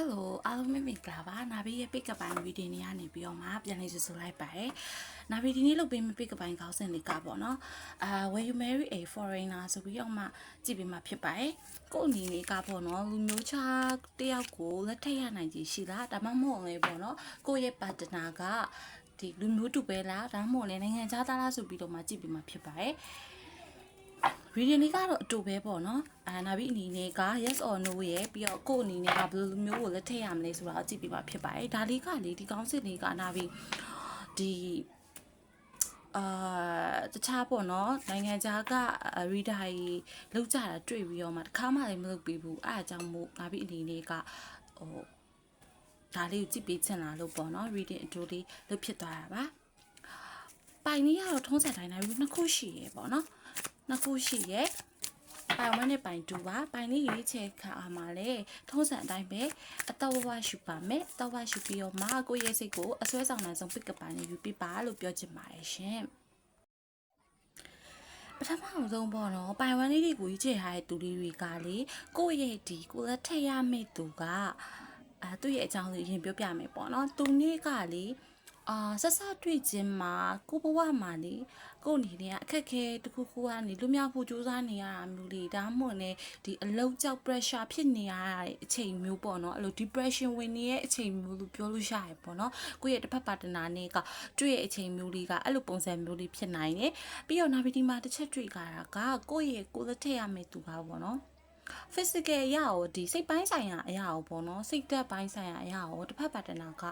Hello အားလုံးမင်္ဂလာပါနာဘီရဲ့ pick up ပိုင်းဗီဒီယိုနေရနေပြီးတော့မှပြန်လေးစဆိုလိုက်ပါတယ်နာဘီဒီနေ့လုပ်ပေးမယ့် pick up ပိုင်းခေါင်းစဉ်လေးကပေါ့နော်အာ where you marry a foreigner ဆိုပြီးတော့မှကြည့်ပေးမှဖြစ်ပါတယ်ကို့အနေနဲ့ကပေါ့နော်လူမျိုးခြားတယောက်ကိုလက်ထပ်ရနိုင်ကြီးရှိလားဒါမှမဟုတ်လည်းပေါ့နော်ကိုယ့်ရဲ့ partner ကဒီလူမျိုးတူပဲလားဒါမှမဟုတ်လည်းနိုင်ငံခြားသားလားဆိုပြီးတော့မှကြည့်ပေးမှဖြစ်ပါတယ် ဗီဒီယိုလေးကတော့အတူပဲပေါ့နော်အာနာဘီအနေနဲ့က yes or no ရဲ့ပြီးတော့ကို့အနေနဲ့ကဘယ်လိုမျိုးကိုလက်ထည့်ရမလဲဆိုတာအကြည့်ပြပါဖြစ်ပါတယ်ဒါလေးကလေဒီကောင်းစစ်လေးကနာဘီဒီအာတခြားပေါ့နော်နိုင်ငံခြားက reader ကြီးလောက်ကြတာတွေ့ပြီးတော့မှတခါမှလည်းမလုပ်ပြီးဘူးအဲအကြောင်းမို့နာဘီအနေနဲ့ကဟိုဒါလေးကိုကြည့်ပေးချင်လာလို့ပေါ့နော် reading အတူလေးလုပ်ဖြစ်သွားတာပါပိုင်လေးကတော့ထုံးစံတိုင်းတိုင်းနှစ်ခုရှိရပေါ့နော် နှစ်ခုရှိရပိုင်1နဲ့ပိုင်2ပါပိုင်လေးရွေးချယ်ခါအားမှာလေထုံးစံအတိုင်းပဲအတော့ဝဝရှုပါမယ်အတော့ဝရှုပြီးတော့မကိုယ့်ရဲ့စိတ်ကိုအစွဲဆောင်နိုင်ဆုံး pick up ပိုင်းလေးယူပြပါလို့ပြောချင်ပါတယ်ရှင်ပထမအောင်ဆုံးပေါ့နော်ပိုင်ဝမ်လေးတွေကိုရွေးချယ်ထားတဲ့သူလေးတွေကလေကိုယ့်ရဲ့ဒီကိုယ်လက်ထက်ရမယ့်သူကအဲသူ့ရဲ့အကြောင်းလေးရင်ပြောပြမယ်ပေါ့နော်သူနေ့ကလေ အာဆက်ဆက်တွေ့ခြင်းမှာကိုဘဝမှာလေကို့အနေနဲ့အခက်ခဲတစ်ခုခုကနေလွမြောက်ဖို့ကြိုးစားနေရတာမျိုးလေဒါမှမဟုတ်လည်းဒီအလောက်ကြောက် pressure ဖြစ်နေရတဲ့အချိန်မျိုးပေါ့နော်အဲ့လို depression ဝင်နေရဲ့အချိန်မျိုးလို့ပြောလို့ရရပေါ့နော်ကိုယ့်ရဲ့တစ်ဖက်ပါတနာနဲ့ကတွေ့ရဲ့အချိန်မျိုးလေးကအဲ့လိုပုံစံမျိုးလေးဖြစ်နိုင်တယ်ပြီးတော့နောက်ပြီးဒီမှာတစ်ချက်တွေ့ကြတာကကိုယ့်ရဲ့ကိုယ်လက်ထက်ရမယ့်သူကပေါ့နော် physical အရာကိုဒီစိတ်ပိုင်းဆိုင်ရာအရာကိုပေါ့နော်စိတ်သက်ပိုင်းဆိုင်ရာအရာကိုတစ်ဖက်ပါတနာက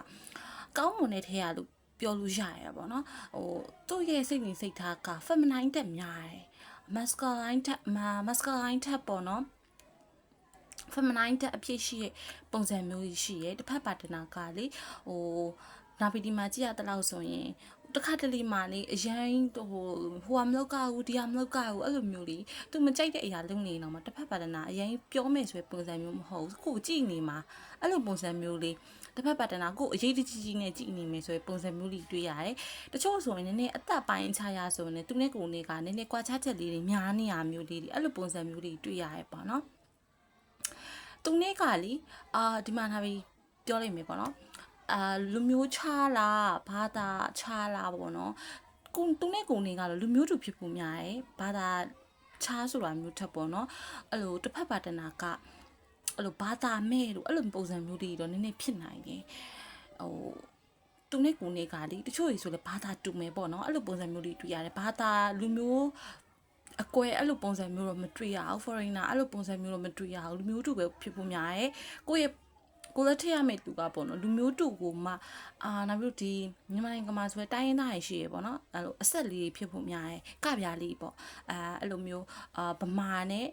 ကောင်းမွန်တဲ့ထဲရလို့ပြောလို့ရရပါတော့ဟိုသူ့ရဲ့စိတ်နေစိတ်ထားက feminine တက်များတယ် masculine တက် masculine တက်ပေါ့နော် feminine တက်အဖြစ်ရှိရဲ့ပုံစံမျိုးကြီးရှိရဲ့တစ်ဖက်ပါတနာကလေဟိုနာပီဒီမှာကြည့်ရတဲ့လောက်ဆိုရင်တခါတလေမှလေအရင်ဟိုဟိုကမလောက်ကဘူးဒီကမလောက်ကဘူးအဲ့လိုမျိုးလေသူမကြိုက်တဲ့အရာလုံးနေတော့မှတစ်ဖက်ပါတနာအရင်ပြောမယ်ဆိုပုံစံမျိုးမဟုတ်ဘူးကိုကြည့်နေမှာအဲ့လိုပုံစံမျိုးလေး တစ်ဖက်ပါတနာကိုအရေးတကြီးကြီးနဲ့ကြည့်နေမယ်ဆိုရင်ပုံစံမျိုးလေးတွေ့ရတယ်တချို့ဆိုရင်နည်းနည်းအသက်ပိုင်းခြားရဆိုရင်သူနဲ့ကိုယ်နဲ့ကနည်းနည်းကွာခြားချက်လေးတွေများနေရမျိုးလေးတွေအဲ့လိုပုံစံမျိုးလေးတွေ့ရတယ်ပေါ့နော်သူနဲ့ကလေအာဒီမှာထားပြီးပြောလိုက်မယ်ပေါ့နော်အာလူမျိုးခြားလားဘာသာခြားလားပေါ့နော်ကိုသူနဲ့ကိုနေကတော့လူမျိုးတူဖြစ်ဖို့များတယ်ဘာသာခြားဆိုတာမျိုးထပ်ပေါ့နော်အဲ့လိုတစ်ဖက်ပါတနာက အဲ့လိုဘာသာမဲ့လို့အဲ့လိုပုံစံမျိုးတွေတော့နည်းနည်းဖြစ်နိုင်တယ်ဟိုသူနဲ့ကိုနေကလေတချို့ကြီးဆိုလဲဘာသာတူမယ်ပေါ့နော်အဲ့လိုပုံစံမျိုးတွေတွေ့ရတယ်ဘာသာလူမျိုးအကွဲအဲ့လိုပုံစံမျိုးတော့မတွေ့ရအောင် foreigner အဲ့လိုပုံစံမျိုးတော့မတွေ့ရအောင်လူမျိုးတူပဲဖြစ်ဖို့များတယ်ကိုယ့်ရဲ့ကိုလက်ထက်ရမယ့်သူကပေါ့နော်လူမျိုးတူကိုမှအာနောက်ပြီးဒီမြန်မာနိုင်ငံမှာဆိုရင်တိုင်းရင်းသားတွေရှိရပေါ့နော်အဲ့လိုအဆက်လေးဖြစ်ဖို့များတယ်ကပြားလေးပေါ့အာအဲ့လိုမျိုးအာဗမာနဲ့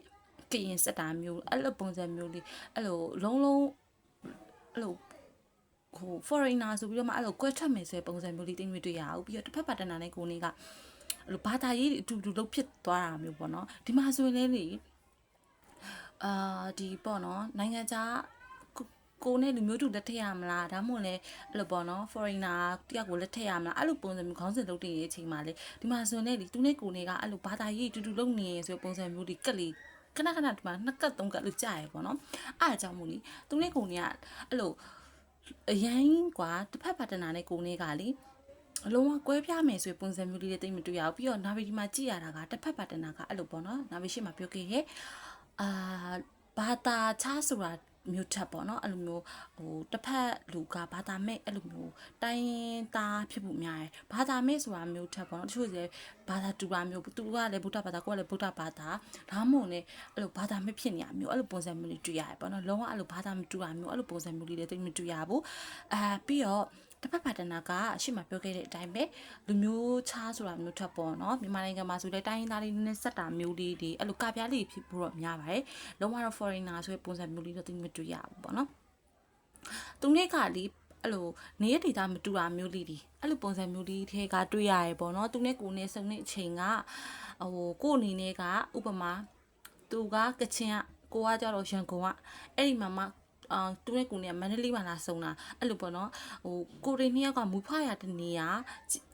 ကရင်စက်တာမျိုးအဲ့လိုပုံစံမျိုးလေးအဲ့လိုလုံးလုံးအဲ့လိုဟို foreigner ဆိုပြီးတော့မှအဲ့လိုကွက်ထွက်မယ်ဆိုတဲ့ပုံစံမျိုးလေးတင်းတွေ့ရအောင်ပြီးတော့တစ်ဖက်ပါတနာနဲ့ကိုနေကအဲ့လိုဘာသာရေးအတူတူလုပ်ဖြစ်သွားတာမျိုးပေါ့နော်ဒီမှာဆိုရင်လည်းလေအာဒီပေါ့နော်နိုင်ငံခြားကိုနဲ့လူမျိုးတူလက်ထက်ရမလားဒါမှမဟုတ်လဲအဲ့လိုပေါ့နော် foreigner တယောက်ကိုလက်ထက်ရမလားအဲ့လိုပုံစံမျိုးခေါင်းစဉ်လုပ်တဲ့အချိန်မှာလေဒီမှာဆိုရင်လေသူနဲ့ကိုနေကအဲ့လိုဘာသာရေးတူတူလုပ်နေရဆိုပုံစံမျိုးဒီကက်လေး ခဏခဏဒီမှာနှစ်ကတ်သုံးကတ်လို့ကြာရယ်ပေါ့နော်အဲ့ဒါကြောင့်မို့လေသူနဲ့ကိုနေကအဲ့လိုအရန်ကွာတစ်ဖက်ပါတနာနဲ့ကိုနေကလေအလုံးဝကွဲပြားမယ်ဆိုရင်ပုံစံမျိုးလေးတွေတိတ်မတွေ့ရဘူးပြီးတော့နာဗီဒီမှာကြည့်ရတာကတစ်ဖက်ပါတနာကအဲ့လိုပေါ့နော်နာဗီရှိမှာပြောခဲ့ရဲ့အာဘာသာချားဆိုတာ မျိုးထပ်ပေါ့နော်အဲ့လိုမျိုးဟိုတစ်ဖက်လူကဘာသာမဲ့အဲ့လိုမျိုးတိုင်းသားဖြစ်ဖို့များတယ်ဘာသာမဲ့ဆိုတာမျိုးထပ်ပေါ့နော်တချို့လည်းဘာသာတူတာမျိုးသူကလည်းဗုဒ္ဓဘာသာကိုကလည်းဗုဒ္ဓဘာသာဒါမှမဟုတ်လည်းအဲ့လိုဘာသာမဲ့ဖြစ်နေရမျိုးအဲ့လိုပုံစံမျိုးလေးတွေ့ရတယ်ပေါ့နော်လုံးဝအဲ့လိုဘာသာမတူတာမျိုးအဲ့လိုပုံစံမျိုးလေးတွေတိတ်မတူရဘူးအာပြီးတော့ တစ်ဖက်ပါတနာကရှေ့မှာပြောခဲ့တဲ့အတိုင်းပဲလူမျိုးခြားဆိုတာမျိုးထပ်ပေါ့နော်မြန်မာနိုင်ငံမှာဆိုလဲတိုင်းရင်းသားလေးနည်းနည်းစက်တာမျိုးလေးတွေအဲ့လိုကပြားလေးဖြစ်ဖို့တော့များပါတယ်လုံးဝတော့ foreigner ဆိုတဲ့ပုံစံမျိုးလေးတော့သိမတွေ့ရဘူးပေါ့နော်သူနေ့ကလေအဲ့လိုနေရဒေတာမတူတာမျိုးလေးဒီအဲ့လိုပုံစံမျိုးလေးထဲကတွေ့ရရပေါ့နော်သူနဲ့ကိုနဲ့စုံတဲ့အချိန်ကဟိုကိုအနေနဲ့ကဥပမာသူကကချင်ကကိုကကြတော့ရန်ကုန်ကအဲ့ဒီမှာမှ အာသူနဲ့ကိုနေကမန္တလေးမှာလာဆုံတာအဲ့လိုပေါ့နော်ဟိုကိုရီနှစ်ယောက်ကမူဖရတဲ့နေရာ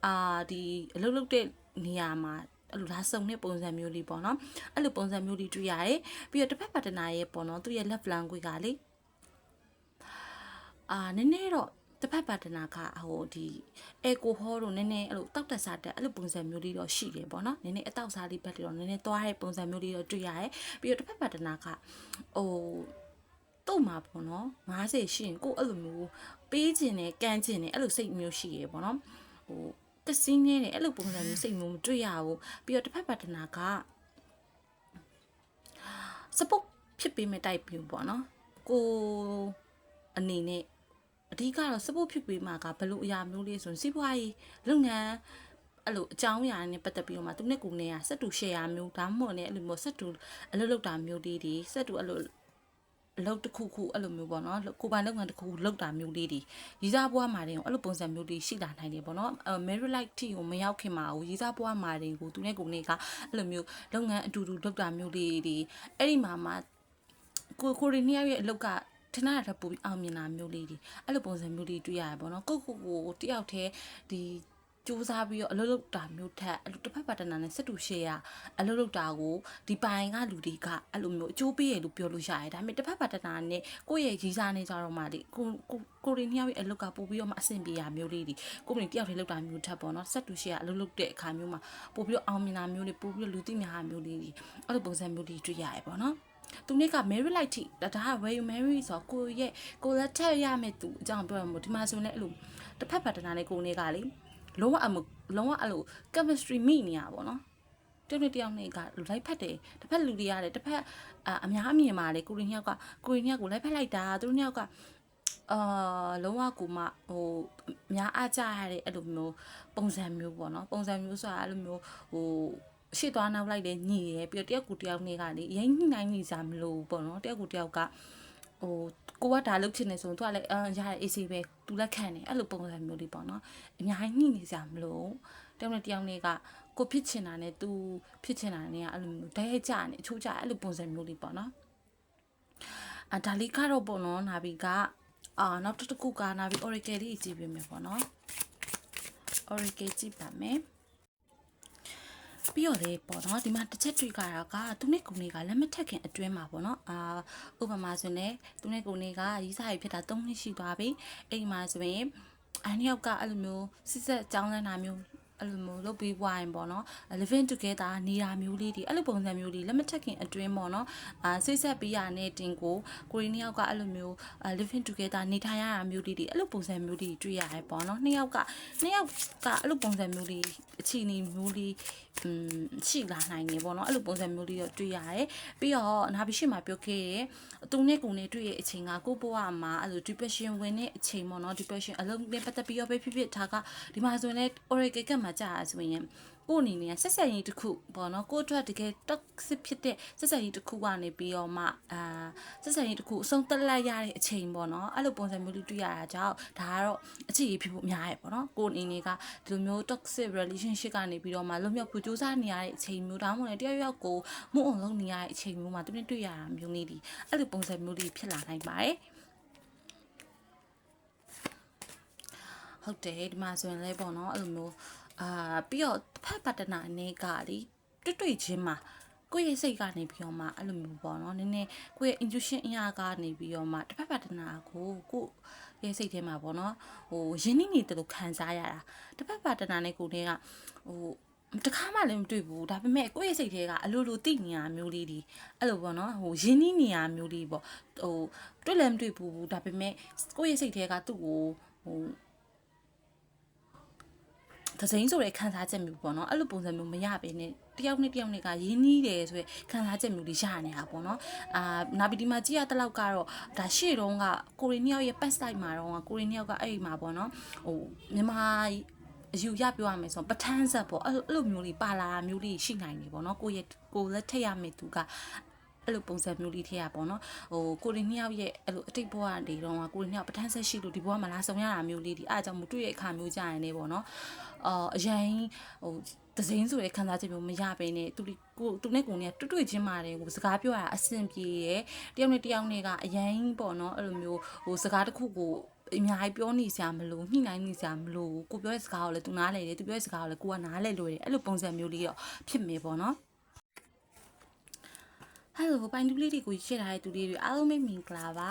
အာဒီအလုပ်လုပ်တဲ့နေရာမှာအဲ့လိုလာစုံတဲ့ပုံစံမျိုးလေးပေါ့နော်အဲ့လိုပုံစံမျိုးလေးတွေ့ရတယ်ပြီးတော့တစ်ဖက်ပါတနာရဲ့ပေါ့နော်သူရဲ့ left language ကလေအာနည်းနည်းတော့တစ်ဖက်ပါတနာကဟိုဒီအေကိုဟောတို့နည်းနည်းအဲ့လိုတောက်တက်စားတက်အဲ့လိုပုံစံမျိုးလေးတော့ရှိတယ်ပေါ့နော်နည်းနည်းအတောက်စားလေးဘက်တွေတော့နည်းနည်းသွားတဲ့ပုံစံမျိုးလေးတော့တွေ့ရတယ်ပြီးတော့တစ်ဖက်ပါတနာကဟို တော့မှာပေါ့နော်90ရှိရင်ကိုအဲ့လိုမျိုးပေးခြင်းနဲ့ကမ်းခြင်းနဲ့အဲ့လိုစိတ်မျိုးရှိရပေါ့နော်ဟိုတစင်းနေတယ်အဲ့လိုပုံစံမျိုးစိတ်မျိုးမတွေ့ရဘူးပြီးတော့တစ်ဖက်ပါတနာက support ဖြစ်ပေးမဲ့ type မျိုးပေါ့နော်ကိုအနေနဲ့အဓိကတော့ support ဖြစ်ပေးမှာကဘယ်လိုအရာမျိုးလေးဆိုရင်စီးပွားရေးလုပ်ငန်းအဲ့လိုအကြောင်းအရာနဲ့ပတ်သက်ပြီးတော့မှသူနဲ့ကိုနဲ့ကစက်တူ share မျိုးဒါမှမဟုတ်လည်းအဲ့လိုမျိုးစက်တူအလုပ်လုပ်တာမျိုးလေးတွေစက်တူအဲ့လို အလုပ်တစ်ခုခုအဲ့လိုမျိုးပေါ့နော်ကိုပိုင်လုပ်ငန်းတစ်ခုခုလုပ်တာမျိုးလေးတွေရီစားဘွားမာတင်ကိုအဲ့လိုပုံစံမျိုးလေးရှိလာနိုင်တယ်ပေါ့နော်အဲ merit light တီကိုမရောက်ခင်မှာကိုရီစားဘွားမာတင်ကိုသူနဲ့ကိုနဲ့ကအဲ့လိုမျိုးလုပ်ငန်းအတူတူလုပ်တာမျိုးလေးတွေအဲ့ဒီမှာမှကိုကိုရီနီးယားရဲ့အလုပ်ကထင်တာထပ်ပိုပြီးအောင်မြင်လာမျိုးလေးတွေအဲ့လိုပုံစံမျိုးလေးတွေ့ရတယ်ပေါ့နော်ကိုကိုကိုတယောက်တည်းဒီ စူးစမ်းပြီးတော့အလုပ်လုပ်တာမျိုးထက်အလုပ်တစ်ဖက်ပါတနာနဲ့စက်တူရှေ့ရအလုပ်လုပ်တာကိုဒီပိုင်ကလူတွေကအဲ့လိုမျိုးအကျိုးပေးရလို့ပြောလို့ရတယ်ဒါပေမဲ့တစ်ဖက်ပါတနာနဲ့ကိုယ့်ရဲ့ရီစားနေကြတော့မှလေကိုကိုကိုရီနီးယားရဲ့အလုပ်ကပို့ပြီးတော့မှအဆင်ပြေရမျိုးလေးတွေကိုယ်မင်းတယောက်တည်းလုပ်တာမျိုးထက်ပေါ့နော်စက်တူရှေ့ရအလုပ်လုပ်တဲ့အခါမျိုးမှာပို့ပြီးတော့အောင်မြင်တာမျိုးလေးပို့ပြီးတော့လူသိများတာမျိုးလေးတွေအဲ့လိုပုံစံမျိုးလေးတွေ့ရတယ်ပေါ့နော်သူနေ့က marry light ထိဒါဒါက where you marry ဆိုတော့ကိုရဲ့ကိုလက်ထက်ရမယ်သူအကြောင်းပြောရမို့ဒီမှာဆိုရင်လည်းအဲ့လိုတစ်ဖက်ဖက်တနာနဲ့ကိုနေ့ကလေ လုံးဝအမလုံးဝအဲ့လို chemistry မိနေရပါတော့တယောက်နဲ့တယောက်နဲ့ကလိုက်ဖက်တယ်တစ်ဖက်လူတွေရတယ်တစ်ဖက်အအများအမြင်ပါလေကိုရင်းယောက်ကကိုရင်းယောက်ကိုလိုက်ဖက်လိုက်တာသူတို့ယောက်ကအာလုံးဝကူမဟိုအများအားကြရတဲ့အဲ့လိုမျိုးပုံစံမျိုးပေါ့နော်ပုံစံမျိုးဆိုတာအဲ့လိုမျိုးဟိုရှေ့သွားနောက်လိုက်တယ်ညီရယ်ပြီးတော့တယောက်ကူတယောက်နေကလေရင်းညှိနှိုင်းနေကြမလို့ပေါ့နော်တယောက်ကူတယောက်က ဟိုကိုကဒါလုပ်ချင်နေဆိုရင်သူကလည်းအာရတဲ့ AC ပဲသူလက်ခံတယ်အဲ့လိုပုံစံမျိုးလေးပေါ့နော်အများကြီးညှိနေကြမလို့တယောက်နဲ့တယောက်နေကကိုဖြစ်ချင်တာနဲ့သူဖြစ်ချင်တာနဲ့ကအဲ့လိုမျိုးတည့်ကြနေအချိုးကြအဲ့လိုပုံစံမျိုးလေးပေါ့နော်အာဒါလေးကတော့ပေါ့နော်နာဘီကအာနောက်တစ်ခုကနာဘီ Oracle လေးကြည့်ပေးမယ်ပေါ့နော် Oracle ကြည့်ပါမယ် ပြီးတော့လေပေါ့နော်ဒီမှာတစ်ချက်တွေ့ကြတာကသူနဲ့ကိုနေကလက်မထက်ခင်အတွင်းမှာပေါ့နော်အာဥပမာဆိုရင်သူနဲ့ကိုနေကရီးစားရဖြစ်တာ3နှစ်ရှိသွားပြီအဲ့ဒီမှာဆိုရင်အန်ယောက်ကအဲ့လိုမျိုးစစ်ဆက်ကြောင်းလန်းတာမျိုးအဲ့လိုမျိုးလုပ်ပြီးွားရင်ပေါ့နော် living together နေတာမျိုးလေးတွေအဲ့လိုပုံစံမျိုးလေးလက်မထက်ခင်အတွင်းပေါ့နော်အာဆိတ်ဆက်ပြီးရတဲ့တင်ကိုကိုရီးနီးယောက်ကအဲ့လိုမျိုး living together နေထိုင်ရတာမျိုးလေးတွေအဲ့လိုပုံစံမျိုးလေးတွေ့ရတယ်ပေါ့နော်နှစ်ယောက်ကနှစ်ယောက်ကအဲ့လိုပုံစံမျိုးလေးအခြေအနေမျိုးလေး อืมရှိလာနိုင်နေပေါ့နော်အဲ့လိုပုံစံမျိုးလေးတော့တွေ့ရတယ်ပြီးတော့နာဘီရှိမှာပြောခဲ့ရဲသူနဲ့ကိုနဲ့တွေ့ရဲ့အချိန်ကကိုဘဝမှာအဲ့လို depression ဝင်တဲ့အချိန်ပေါ့နော် depression အလုံးနဲ့ပတ်သက်ပြီးတော့ပဲဖြစ်ဖြစ်ဒါကဒီမှာဆိုရင်လည်း oracle ကမှကြာဆိုရင် ကိုအနေနဲ့ဆက်ဆက်ရေးတစ်ခုပေါ့နော်ကိုအတွက်တကယ် toxic ဖြစ်တဲ့ဆက်ဆက်ရေးတစ်ခုကနေပြီးတော့မှအာဆက်ဆက်ရေးတစ်ခုအဆုံးတက်လိုက်ရတဲ့အချိန်ပေါ့နော်အဲ့လိုပုံစံမျိုးလေးတွေ့ရတာကြောင့်ဒါကတော့အခြေရေးဖြစ်ဖို့အများရဲ့ပေါ့နော်ကိုအနေနဲ့ကဒီလိုမျိုး toxic relationship ကနေပြီးတော့မှလွတ်မြောက်ဖို့ကြိုးစားနေရတဲ့အချိန်မျိုးဒါမှမဟုတ်လည်းတယောက်ယောက်ကိုမှုအောင်လုပ်နေရတဲ့အချိန်မျိုးမှာသူနဲ့တွေ့ရတာမျိုးလေးဒီအဲ့လိုပုံစံမျိုးလေးဖြစ်လာနိုင်ပါတယ်ဟုတ်တယ်ဒီမှာဆိုရင်လည်းပေါ့နော်အဲ့လိုမျိုး အာပြီးတော့တစ်ဖက်ပတ်တနာအနေကလေတွေ့တွေ့ချင်းမှာကိုယ့်ရဲ့စိတ်ကနေပြီးတော့မှအဲ့လိုမျိုးပေါ့နော်နည်းနည်းကိုယ့်ရဲ့ intuition အရာကနေပြီးတော့မှတစ်ဖက်ပတ်တနာကိုကိုယ့်ရဲ့စိတ်ထဲမှာပေါ့နော်ဟိုရင်းနှီးနေတယ်လို့ခံစားရတာတစ်ဖက်ပတ်တနာနဲ့ကိုယ်တည်းကဟိုတခါမှလည်းမတွေ့ဘူးဒါပေမဲ့ကိုယ့်ရဲ့စိတ်ထဲကအလိုလိုသိနေရမျိုးလေးဒီအဲ့လိုပေါ့နော်ဟိုရင်းနှီးနေရမျိုးလေးပေါ့ဟိုတွေ့လည်းမတွေ့ဘူးဒါပေမဲ့ကိုယ့်ရဲ့စိတ်ထဲကသူ့ကိုဟို သစိမ်းဆိုတဲ့ခံစားချက်မျိုးပေါ့နော်အဲ့လိုပုံစံမျိုးမရပေနဲ့တယောက်နဲ့တယောက်နဲ့ကရင်းနှီးတယ်ဆိုရယ်ခံစားချက်မျိုးတွေရနေတာပေါ့နော်အာနာဗီဒီမှာကြည့်ရတဲ့လောက်ကတော့ဒါရှေ့တုန်းကကိုရီးနီးယားရဲ့ past site မှာတော့ကိုရီးနီးယားကအဲ့ဒီမှာပေါ့နော်ဟိုမြန်မာအယူရပြောရမယ်ဆိုပထန်းဆက်ပေါ့အဲ့လိုမျိုးလေးပါလာမျိုးလေးရှိနိုင်နေပေါ့နော်ကိုရဲ့ကိုလက်ထက်ရမယ်သူက အဲ့လိုပုံစံမျိုးလေးထည့်ရပေါ့နော်ဟိုကိုရီးနီးယားရဲ့အဲ့လိုအတိတ်ဘဝတွေတော့ကိုရီးနီးယားပထန်းဆက်ရှိလို့ဒီဘဝမှာလာဆောင်ရတာမျိုးလေးဒီအားကြောင့်မတွေ့ရအခါမျိုးကြရင်လည်းပေါ့နော်အာအရင်ဟိုသစိမ်းဆိုတဲ့ခံစားချက်မျိုးမရဘဲနဲ့သူကိုသူနဲ့ကိုနဲ့တွေ့တွေ့ချင်းမာတယ်ကိုစကားပြောရတာအဆင်ပြေရယ်တယောက်နဲ့တယောက်နဲ့ကအရင်ပေါ့နော်အဲ့လိုမျိုးဟိုစကားတစ်ခုကိုအများကြီးပြောနေစရာမလိုညှိနှိုင်းနေစရာမလိုကိုပြောတဲ့စကားကိုလည်းသူနားလဲတယ်သူပြောတဲ့စကားကိုလည်းကိုကနားလဲလို့ရတယ်အဲ့လိုပုံစံမျိုးလေးတော့ဖြစ်မယ်ပေါ့နော် ဟဟယ်လိုပိုင်တူလေးတွေကိုရှင်းထားတဲ့သူလေးတွေအားလုံးပဲမင်္ဂလာပါ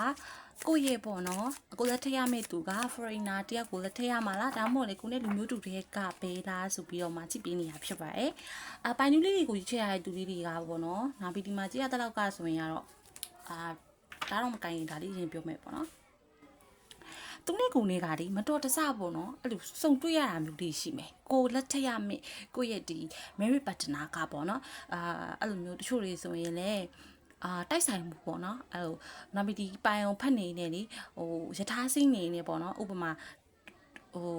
ကိုယ့်ရဲ့ပေါ့နော်ကိုလက်ထက်ရမယ့်သူက foreigner တယောက်ကိုလက်ထက်ရမှာလားဒါမှမဟုတ်လေကိုနဲ့လူမျိုးတူတွေကပဲလားဆိုပြီးတော့မှကြည့်ပေးနေတာဖြစ်ပါတယ်အပိုင်တူလေးတွေကိုရှင်းထားတဲ့သူလေးတွေကပေါ့နော်နောက်ပြီးဒီမှာကြည့်ရတဲ့လောက်ကဆိုရင်ကတော့အာဒါတော့မကင်ရင်ဒါလေးရင်ပြောမယ်ပေါ့နော် သူနဲ့ကိုနေကဒီမတော်တဆပေါ့နော်အဲ့လိုစုံတွေ့ရတာမျိုးတွေရှိမယ်ကိုလက်ထက်ရမယ့်ကိုရဲ့ဒီ merit partner ကပေါ့နော်အာအဲ့လိုမျိုးတချို့တွေဆိုရင်လည်းအာတိုက်ဆိုင်မှုပေါ့နော်အဲ့လိုနောက်ပြီးဒီပိုင်အောင်ဖတ်နေနေလေဟိုယထာစိနေနေပေါ့နော်ဥပမာ ဟို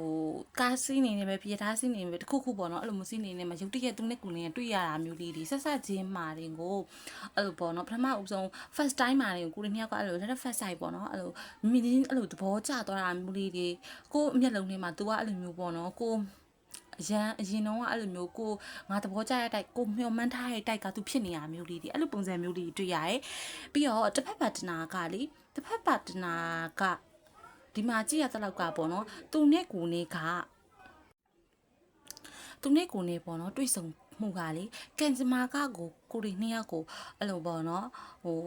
ကားစီးနေနေပဲပြထားစီးနေနေပဲတခုခုပေါ့နော်အဲ့လိုမစီးနေနေမှာရုတ်တရက်သူနဲ့ကိုနေတွေ့ရတာမျိုးလေးဒီဆက်ဆက်ချင်းမာတွေကိုအဲ့လိုပေါ့နော်ပထမဦးဆုံး first time မာတွေကိုကိုရနှစ်ယောက်ကအဲ့လိုလက် first side ပေါ့နော်အဲ့လိုမိမိအဲ့လိုသဘောကျသွားတာမျိုးလေးတွေကိုအမျက်လုံးထဲမှာ तू ကအဲ့လိုမျိုးပေါ့နော်ကိုအရန်အရင်တော့အဲ့လိုမျိုးကိုငါသဘောကျရတဲ့ကိုမျှော်မှန်းထားတဲ့တိုက်ကသူဖြစ်နေရမျိုးလေးဒီအဲ့လိုပုံစံမျိုးလေးတွေ့ရတယ်ပြီးတော့တစ်ဖက်ပါတနာကလေတစ်ဖက်ပါတနာက ဒီမှာကြည့်ရတဲ့လောက်ကပေါ့နော်သူနဲ့ကိုနေကသူနဲ့ကိုနေပေါ့နော်တွေ့ဆုံမှုကလေကန်စမာကကိုကိုရီနှစ်ယောက်ကိုအဲ့လိုပေါ့နော်ဟို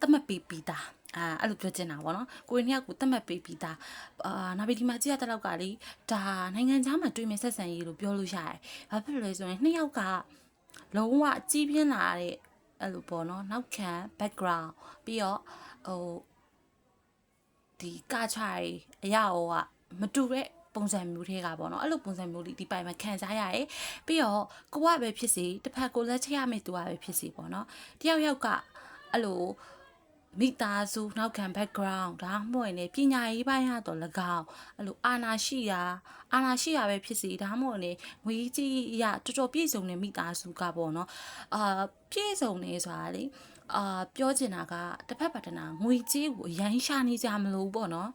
တတ်မှတ်ပေးပြီးသားအာအဲ့လိုပြောချင်တာဗောနော်ကိုရီနှစ်ယောက်ကိုတတ်မှတ်ပေးပြီးသားအာနာဘီဒီမှာကြည့်ရတဲ့လောက်ကလေဒါနိုင်ငံခြားမှာတွေ့မယ်ဆက်ဆံရေးလို့ပြောလို့ရတယ်ဘာဖြစ်လို့လဲဆိုရင်နှစ်ယောက်ကလုံးဝကြီးပြင်းလာတဲ့အဲ့လိုပေါ့နော်နောက်ခံ background ပြီးတော့ဟို ဒီကချာရီအရာဟိုကမတူတဲ့ပုံစံမျိုးတွေကပေါ့နော်အဲ့လိုပုံစံမျိုးလေးဒီပိုင်မှာခံစားရတယ်ပြီးတော့ကိုကပဲဖြစ်စီတစ်ဖက်ကိုလက်ချရမယ့်သူကပဲဖြစ်စီပေါ့နော်တယောက်ယောက်ကအဲ့လိုမိသားစုနောက်ခံ background ဒါမှမဟုတ်ရင်ပညာရေးပိုင်းရတော့၎င်းအဲ့လိုအာနာရှိရာအာနာရှိရာပဲဖြစ်စီဒါမှမဟုတ်ရင်ငွေကြီးရတော်တော်ပြည့်စုံတဲ့မိသားစုကပေါ့နော်အာပြည့်စုံနေဆိုတာလေ အာပြောချင်တာကတစ်ဖက်ပါတနာငွေကြေးကိုအရင်ရှာနေကြမလို့ပေါ့နော်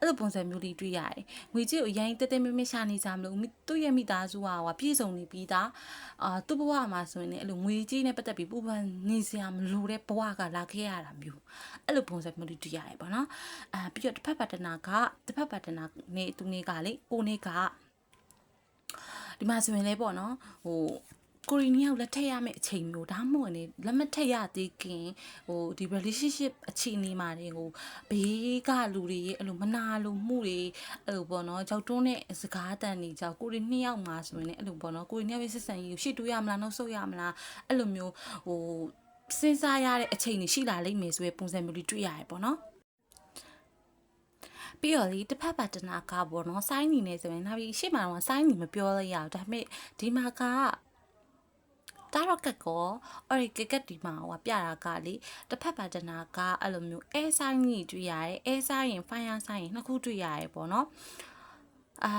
အဲ့လိုပုံစံမျိုးလေးတွေ့ရတယ်။ငွေကြေးကိုအရင်တက်တက်မမရှာနေကြမလို့သူ့ရဲ့မိသားစုကဟိုပြည့်စုံနေပြီးသားအာသူ့ဘဝမှာဆိုရင်လည်းအဲ့လိုငွေကြေးနဲ့ပတ်သက်ပြီးပူပန်နေစရာမလိုတဲ့ဘဝကလာခဲ့ရတာမျိုးအဲ့လိုပုံစံမျိုးလေးတွေ့ရတယ်ပေါ့နော်။အာပြီးတော့တစ်ဖက်ပါတနာကတစ်ဖက်ပါတနာနေသူနေကလေကိုနေကဒီမှာဆိုရင်လည်းပေါ့နော်ဟို ကိုရီးနီးယားလက်ထက်ရမယ့်အချိန်မျိုးဒါမှမဟုတ်လေလက်မထက်ရသေးခင်ဟိုဒီ relationship အခြေအနေမှာတွေဟိုဘေးကလူတွေရဲ့အဲ့လိုမနာလိုမှုတွေအဲ့လိုပေါ့နော်ကြောက်တွန်းတဲ့စကားတန်တွေကြောက်ကိုရီးနှစ်ယောက်မှာဆိုရင်လည်းအဲ့လိုပေါ့နော်ကိုရီးနှစ်ယောက်ရဲ့ဆက်ဆံရေးကိုရှေ့တိုးရမလားနောက်ဆုတ်ရမလားအဲ့လိုမျိုးဟိုစဉ်းစားရတဲ့အချိန်တွေရှိလာလိမ့်မယ်ဆိုတဲ့ပုံစံမျိုးလေးတွေ့ရတယ်ပေါ့နော်ပြီးတော့လေတစ်ဖက်ပါတနာကပေါ့နော်ဆိုင်းနေနေဆိုရင်နောက်ပြီးရှေ့မှာတော့ဆိုင်းနေမပြောရရအောင်ဒါပေမဲ့ဒီမှာက တာရော့ကတ်ကောအော်ရီကက်ကက်ဒီမှာဟိုပြတာကလေတစ်ဖက်ပါတနာကအဲ့လိုမျိုးအဲဆိုင်ကြီးတွေ့ရတယ်အဲဆိုင်ရင်ဖိုင်ယာဆိုင်ရင်နှစ်ခုတွေ့ရတယ်ပေါ့နော်အာ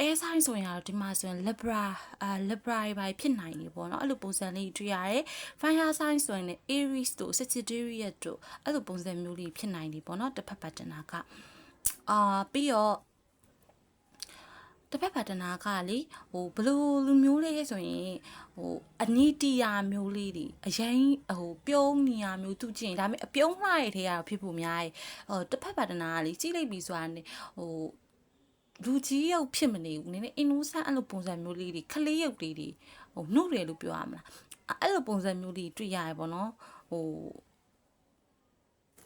အဲဆိုင်ဆိုရင်တော့ဒီမှာဆိုရင် libra အာ libra ပဲဖြစ်နိုင်နေပေါ့နော်အဲ့လိုပုံစံလေးတွေ့ရတယ် fire sign ဆိုရင်လည်း aries တို့ sagittarius တို့အဲ့လိုပုံစံမျိုးလေးဖြစ်နိုင်နေပေါ့နော်တစ်ဖက်ပါတနာကအာပြီးတော့ တစ်ဖက်ပါတနာကလေဟိုဘလို့လူမျိုးလေးဆိုရင်ဟိုအနီတီယာမျိုးလေးတွေအရင်ဟိုပြုံးနေရမျိုးသူကျင်ဒါပေမဲ့အပြုံးလှရတဲ့ထဲကတော့ဖြစ်ဖို့များရဲ့ဟိုတစ်ဖက်ပါတနာကလေကြည့်လိုက်ပြီးဆိုတာနဲ့ဟိုလူကြီးရုပ်ဖြစ်မနေဘူးနည်းနည်း innocent အဲ့လိုပုံစံမျိုးလေးတွေခလေးရုပ်လေးတွေဟိုနှုတ်တယ်လို့ပြောရမလားအဲ့လိုပုံစံမျိုးလေးတွေ့ရရပေါ့နော်ဟို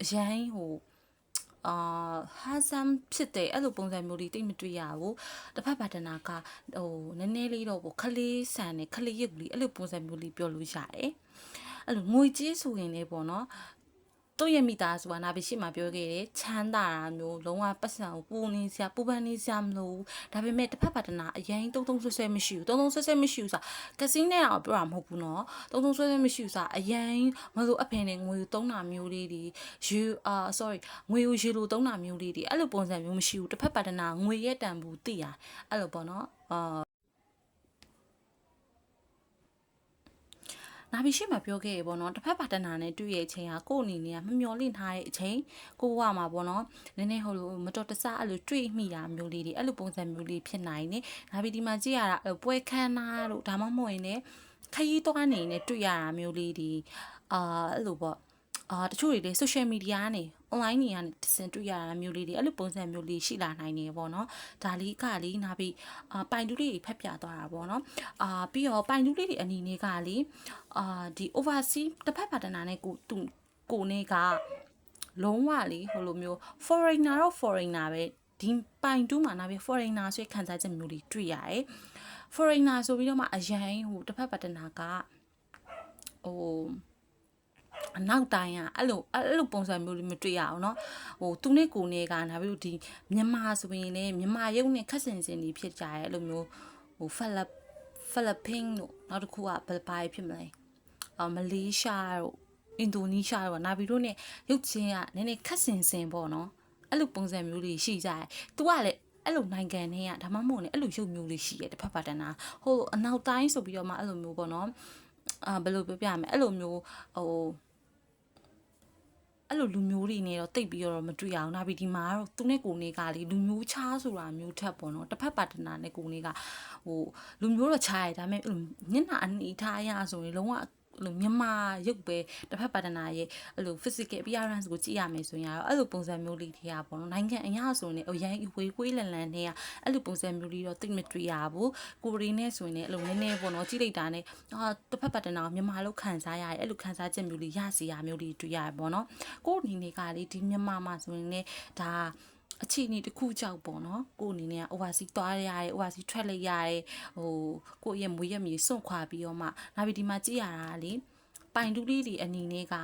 အရင်ဟို အာဟာဆမ်ဖြစ်တဲ့အဲ့လိုပုံစံမျိုးလေးတိတ်မတွေ့ရဘူးတစ်ဖက်ပါတနာကဟိုနည်းနည်းလေးတော့ပေါ့ခလေးဆန်နဲ့ခလေးရုပ်လေးအဲ့လိုပုံစံမျိုးလေးပြောလို့ရတယ်အဲ့လိုငွေကြေးဆိုရင်လည်းပေါ့နော် သူ့ရဲ့မိသားစုကနာဗီရှိမှပြောခဲ့တယ်ချမ်းသာတာမျိုးလုံးဝပတ်စံကိုပူနေစရာပူပန်နေစရာမလိုဘူးဒါပေမဲ့တစ်ဖက်ပါတနာအရင်တုံးတုံးဆွဲဆွဲမရှိဘူးတုံးတုံးဆွဲဆွဲမရှိဘူးဆိုတာကစင်းနဲ့တော့ပြောတာမဟုတ်ဘူးနော်တုံးတုံးဆွဲဆွဲမရှိဘူးဆိုတာအရင်မလို့အဖေနဲ့ငွေသုံးတာမျိုးလေးတွေယူအာ sorry ငွေယူရေလိုသုံးတာမျိုးလေးတွေအဲ့လိုပုံစံမျိုးမရှိဘူးတစ်ဖက်ပါတနာငွေရဲ့တန်ဖိုးသိရအဲ့လိုပေါ့နော်အာ နာဘီရှိမှပြောခဲ့ရေပေါ့နော်တစ်ဖက်ပါတနာနဲ့တွေ့ရဲ့အချိန်ဟာကို့အနေနဲ့မမျော်လင့်ထားတဲ့အချိန်ကိုကမှာပေါ့နော်နည်းနည်းဟိုလိုမတော်တဆအဲ့လိုတွေ့မိတာမျိုးလေးတွေအဲ့လိုပုံစံမျိုးလေးဖြစ်နိုင်နေနာဘီဒီမှာကြည့်ရတာပွဲခန်းနာတို့ဒါမှမဟုတ်ရင်လည်းခရီးသွားနေနဲ့တွေ့ရတာမျိုးလေးတွေအာအဲ့လိုပေါ့ အာတချို့တွေလေ social media ကနေ online နေကနေတစင်တွေ့ရတာမျိုးလေးတွေအဲ့လိုပုံစံမျိုးလေးရှိလာနိုင်နေပေါ့နော်ဒါလေးကလေးနာပြီးအာပိုင်တူလေးတွေဖက်ပြသွားတာပေါ့နော်အာပြီးတော့ပိုင်တူလေးတွေအနေနဲ့ကလေအာဒီ overseas တစ်ဖက်ပါတနာနဲ့ကိုသူကိုနေကလုံးဝလေဟိုလိုမျိုး foreigner တော့ foreigner ပဲဒီပိုင်တူးမှာနာပြီး foreigner ဆိုခံစားချက်မျိုးတွေတွေ့ရတယ် foreigner ဆိုပြီးတော့မှအရင်ဟိုတစ်ဖက်ပါတနာကဟို အနောက်တိုင်းอ่ะအဲ့လိုအဲ့လိုပုံစံမျိုးလေးမတွေ့ရအောင်เนาะဟိုသူနဲ့ကိုနေကနာပြီးတော့ဒီမြန်မာဆိုရင်လည်းမြန်မာရုပ်နဲ့ခက်စင်စင်နေဖြစ်ကြရဲ့အဲ့လိုမျိုးဟိုဖလပ်ဖလပင်းတို့နောက်တစ်ခုကဘယ်ပါဖြစ်မလဲအာမလေးရှားတို့အင်ဒိုနီးရှားတို့နာပြီးတော့ ਨੇ ရုပ်ချင်းကနည်းနည်းခက်စင်စင်ပေါ့เนาะအဲ့လိုပုံစံမျိုးလေးရှိကြတယ်။ तू ကလည်းအဲ့လိုနိုင်ငံနဲ့ကဒါမှမဟုတ်ねအဲ့လိုရုပ်မျိုးလေးရှိရဲ့တစ်ဖက်ပါတနာဟိုအနောက်တိုင်းဆိုပြီးတော့မှအဲ့လိုမျိုးပေါ့နော်အာဘယ်လိုပြောပြမလဲအဲ့လိုမျိုးဟို အဲ့လိုလူမျိုးတွေနဲ့တော့တိတ်ပြီးတော့မတွေ့အောင်ဒါပြီးဒီမှာတော့သူနဲ့ကိုနေကလေလူမျိုးချားဆိုတာမျိုးထက်ပေါ့နော်တစ်ဖက်ပါတနာနဲ့ကိုနေကဟိုလူမျိုးတော့ချားရဒါပေမဲ့ညနာအနေထားရဆိုရင်လုံးဝ အဲ့လိုမြန်မာရုပ်ပဲတစ်ဖက်ပါတနာရဲ့အဲ့လို physical appearance ကိုကြည့်ရမယ်ဆိုရင်တော့အဲ့လိုပုံစံမျိုးလေးတွေကပေါ့နော်နိုင်ငံအရာဆိုရင်လည်းအရင်ဝေးဝေးလန်လန်နဲ့အဲ့လိုပုံစံမျိုးလေးတော့သိမတွေ့ရဘူးကိုရီနဲ့ဆိုရင်လည်းအဲ့လိုနည်းနည်းပေါ့နော်ကြည့်လိုက်တာနဲ့အာတစ်ဖက်ပါတနာမြန်မာလို့ခံစားရတယ်အဲ့လိုခံစားချက်မျိုးလေးရစီရမျိုးလေးတွေ့ရတယ်ပေါ့နော်ကိုအနေနဲ့ကလေဒီမြန်မာမှာဆိုရင်လည်းဒါ အခြေအနေတစ်ခုကြောက်ပေါ့နော်ကိုအနေနဲ့က overseas သွားရရတယ် overseas ထွက်လိုက်ရတယ်ဟိုကိုရဲ့မွေးရမြေစွန့်ခွာပြီးတော့မှနောက်ပြီးဒီမှာကြည့်ရတာလေပိုင်တူးလေးတွေအနေနဲ့က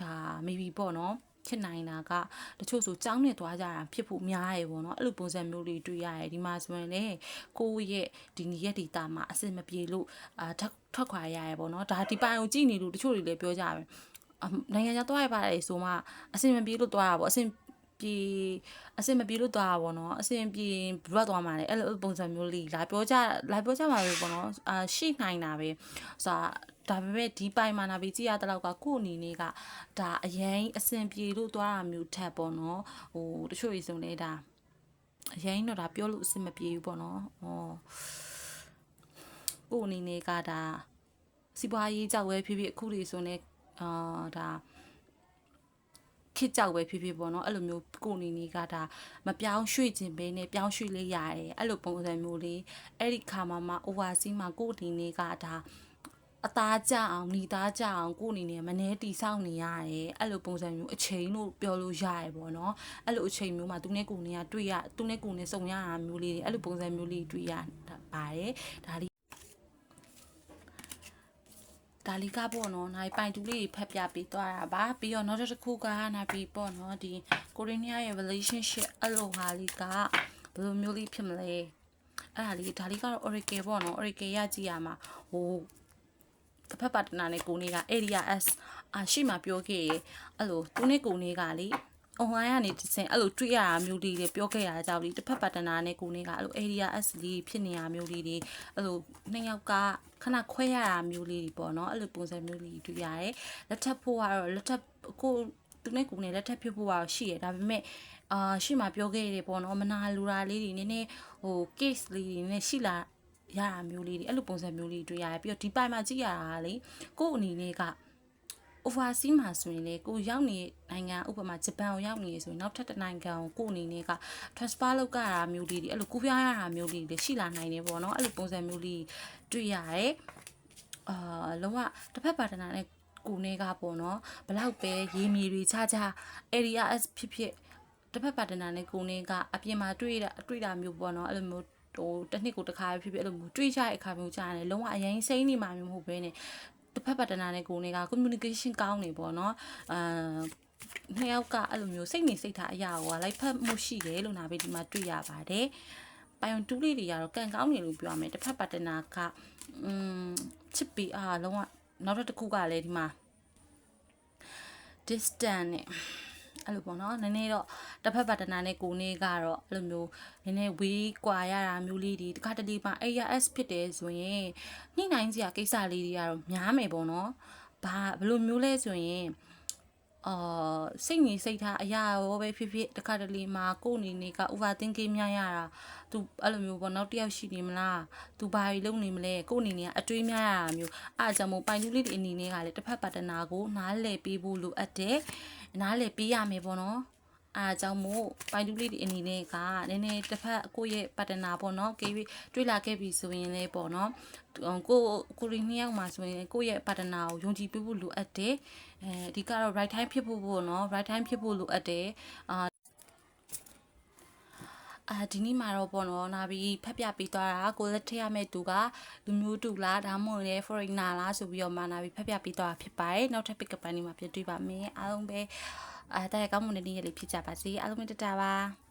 ဒါ maybe ပေါ့နော်ဖြစ်နိုင်တာကတချို့ဆိုကြောင်းနဲ့သွားကြတာဖြစ်ဖို့များရယ်ပေါ့နော်အဲ့လိုပုံစံမျိုးလေးတွေ့ရတယ်ဒီမှာဆိုရင်လေကိုယ့်ရဲ့ဒီနေ့ရက်ဒီတာမှာအဆင်မပြေလို့အာထွက်ခွာရရယ်ပေါ့နော်ဒါဒီပိုင်ကိုကြည့်နေလို့တချို့တွေလည်းပြောကြတယ်နိုင်ငံခြားသွားရပါတယ်ဆိုမှအဆင်မပြေလို့သွားတာပေါ့အဆင် ပြေအဆင်မပြေလို့သွားတာပေါ့နော်အဆင်ပြေဘယ်တော့သွားမှာလဲအဲ့လိုပုံစံမျိုးလေးလာပြောကြလာပြောကြမှာပဲပေါ့နော်အာရှိနိုင်တာပဲဆိုတော့ဒါပေမဲ့ဒီပိုင်မာနာပြီးကြည့်ရတဲ့လောက်ကကို့အနေနဲ့ကဒါအရင်အဆင်ပြေလို့သွားတာမျိုးထက်ပေါ့နော်ဟိုတချို့ရေးစုံလဲဒါအရင်တော့ဒါပြောလို့အဆင်မပြေဘူးပေါ့နော်ဟောကို့အနေနဲ့ကဒါစီးပွားရေးကြောက်ဝဲဖြစ်ဖြစ်အခုတွေဆိုနေအာဒါ ခစ်ကြောက်ပဲဖြစ်ဖြစ်ပေါ့နော်အဲ့လိုမျိုးကိုနေနေကဒါမပြောင်းရွှေ့ခြင်းပဲနဲ့ပြောင်းရွှေ့လေးရတယ်အဲ့လိုပုံစံမျိုးလေးအဲ့ဒီခါမှာမှ oversee မှာကိုနေနေကဒါအသားကြအောင်ညီသားကြအောင်ကိုအနေနဲ့မနှဲတီဆောက်နေရတယ်အဲ့လိုပုံစံမျိုးအချိန်လို့ပြောလို့ရတယ်ပေါ့နော်အဲ့လိုအချိန်မျိုးမှာသူနဲ့ကိုနေကတွေ့ရသူနဲ့ကိုနေစုံရတာမျိုးလေးတွေအဲ့လိုပုံစံမျိုးလေးတွေ့ရပါတယ်ဒါလေး ဒါလီကပေါ့နော်နိုင်ပိုင်တူလေးဖက်ပြပေးသွားတာပါပြီးတော့နောက်တစ်ခုကနာပြီးပေါ့နော်ဒီကိုရီးယားရဲ့ relationship အဲ့လိုဟာလေးကဘယ်လိုမျိုးလေးဖြစ်မလဲအဲ့ဒါလေးဒါလေးကတော့ Oracle ပေါ့နော် Oracle ရကြည့်ရမှာဟိုတစ်ဖက်ပါတနာနဲ့ကိုနေက area s အာရှိမှပြောခဲ့ရေအဲ့လိုသူနဲ့ကိုနေကလေ online ကနေတစင်အဲ့လိုတွေ့ရတာမျိုးလေးတွေပြောခဲ့ရတာကြောင့်ဒီတစ်ဖက်ပါတနာနဲ့ကိုနေကအဲ့လို area s လေးဖြစ်နေရမျိုးလေးတွေအဲ့လိုနှစ်ယောက်ကခဏခွဲရတာမျိုးလေးတွေပေါ့နော်အဲ့လိုပုံစံမျိုးလေးတွေ့ရတယ်လက်ထပ်ဖို့ကတော့လက်ထပ်ကိုသူနဲ့ကိုနေလက်ထပ်ဖြစ်ဖို့ကတော့ရှိရဒါပေမဲ့အာရှိမှပြောခဲ့ရတယ်ပေါ့နော်မနာလူရာလေးတွေနည်းနည်းဟို case လေးတွေနည်းရှိလာရတာမျိုးလေးတွေအဲ့လိုပုံစံမျိုးလေးတွေ့ရတယ်ပြီးတော့ဒီပိုင်မှာကြည့်ရတာလေကို့အနေနဲ့က overseas မှာဆိုရင်လေကိုရောက်နေနိုင်ငံဥပမာဂျပန်ကိုရောက်နေဆိုရင်နောက်ထပ်တစ်နိုင်ငံကိုကိုအနေနဲ့က transfer လုပ်ကြတာမျိုးလေးတွေအဲ့လိုကူးပြားရတာမျိုးလေးတွေရှိလာနိုင်တယ်ပေါ့နော်အဲ့လိုပုံစံမျိုးလေးတွေ့ရတယ်အာလုံးဝတစ်ဖက်ပါတနာနဲ့ကိုနေကပေါ့နော်ဘလောက်ပဲရေမြေတွေခြားခြား area s ဖြစ်ဖြစ်တစ်ဖက်ပါတနာနဲ့ကိုနေကအပြင်မှာတွေ့တာတွေ့တာမျိုးပေါ့နော်အဲ့လိုမျိုးဟိုတစ်နှစ်ကိုတစ်ခါဖြစ်ဖြစ်အဲ့လိုမျိုးတွေ့ကြတဲ့အခါမျိုးကြားရတယ်လုံးဝအရင်စိမ့်နေမှာမျိုးမဟုတ်ဘဲနဲ့ တစ်ဖက်ပါတနာနဲ့ကိုနေက communication ကောင်းနေပေါ့နော်အာနှစ်ယောက်ကအဲ့လိုမျိုးစိတ်နေစိတ်ထားအရာကိုလိုက်ဖက်မှုရှိတယ်လို့နာပဲဒီမှာတွေ့ရပါတယ်ပိုင်တူးလေးတွေကတော့ကန်ကောင်းနေလို့ပြောရမယ်တစ်ဖက်ပါတနာကอืมချစ်ပြီးအားလုံးဝနောက်တစ်ခုကလည်းဒီမှာ distance နဲ့ အဲ့လိုပေါ့နော်နည်းနည်းတော့တစ်ဖက်ပါတနာနဲ့ကိုနေကတော့အဲ့လိုမျိုးနည်းနည်းဝေးကွာရတာမျိုးလေးဒီတခါတလေပါ ARS ဖြစ်တယ်ဆိုရင်နှိမ့်နိုင်စရာကိစ္စလေးတွေကတော့များမယ်ပေါ့နော်ဘာဘယ်လိုမျိုးလဲဆိုရင်အာစိတ်ငြိမ်စိတ်ထားအရာရောပဲဖြစ်ဖြစ်တခါတလေမှာကိုယ့်အနေနဲ့က overthinking များရတာသူအဲ့လိုမျိုးပေါ့နော်တယောက်ရှိနေမလားသူဘာတွေလုပ်နေမလဲကိုယ့်အနေနဲ့ကအတွေးများရတာမျိုးအားကြောင့်မို့ပိုင်တူလေးတွေအနေနဲ့ကလည်းတစ်ဖက်ပါတနာကိုနားလည်ပေးဖို့လိုအပ်တယ် နားလည်ပေးရမယ်ပေါ့နော်အားကြောင့်မို့ပိုင်တူလေးဒီအနေနဲ့ကနည်းနည်းတစ်ဖက်ကိုယ့်ရဲ့ပါတနာပေါ့နော်ကေပြီးတွေ့လာခဲ့ပြီဆိုရင်လည်းပေါ့နော်ဟိုကိုကိုရီနှစ်ယောက်မှာဆိုရင်ကိုယ့်ရဲ့ပါတနာကိုယုံကြည်ပေးဖို့လိုအပ်တယ်အဲဒီကတော့ right time ဖြစ်ဖို့ပေါ့နော် right time ဖြစ်ဖို့လိုအပ်တယ်အာ အာဒီနေ့မှာတော့ပေါ့နော်နာပြီးဖက်ပြပေးသွားတာကိုလက်ထည့်ရမယ့်သူကလူမျိုးတူလားဒါမှမဟုတ်လေ foreigner လားဆိုပြီးတော့မှနာပြီးဖက်ပြပေးသွားတာဖြစ်ပါတယ်နောက်ထပ် pick up ပိုင်းဒီမှာပြတွေ့ပါမယ်အားလုံးပဲအာတရားကောင်းမွန်တဲ့နေ့ရက်လေးဖြစ်ကြပါစေအားလုံးပဲတတာပါ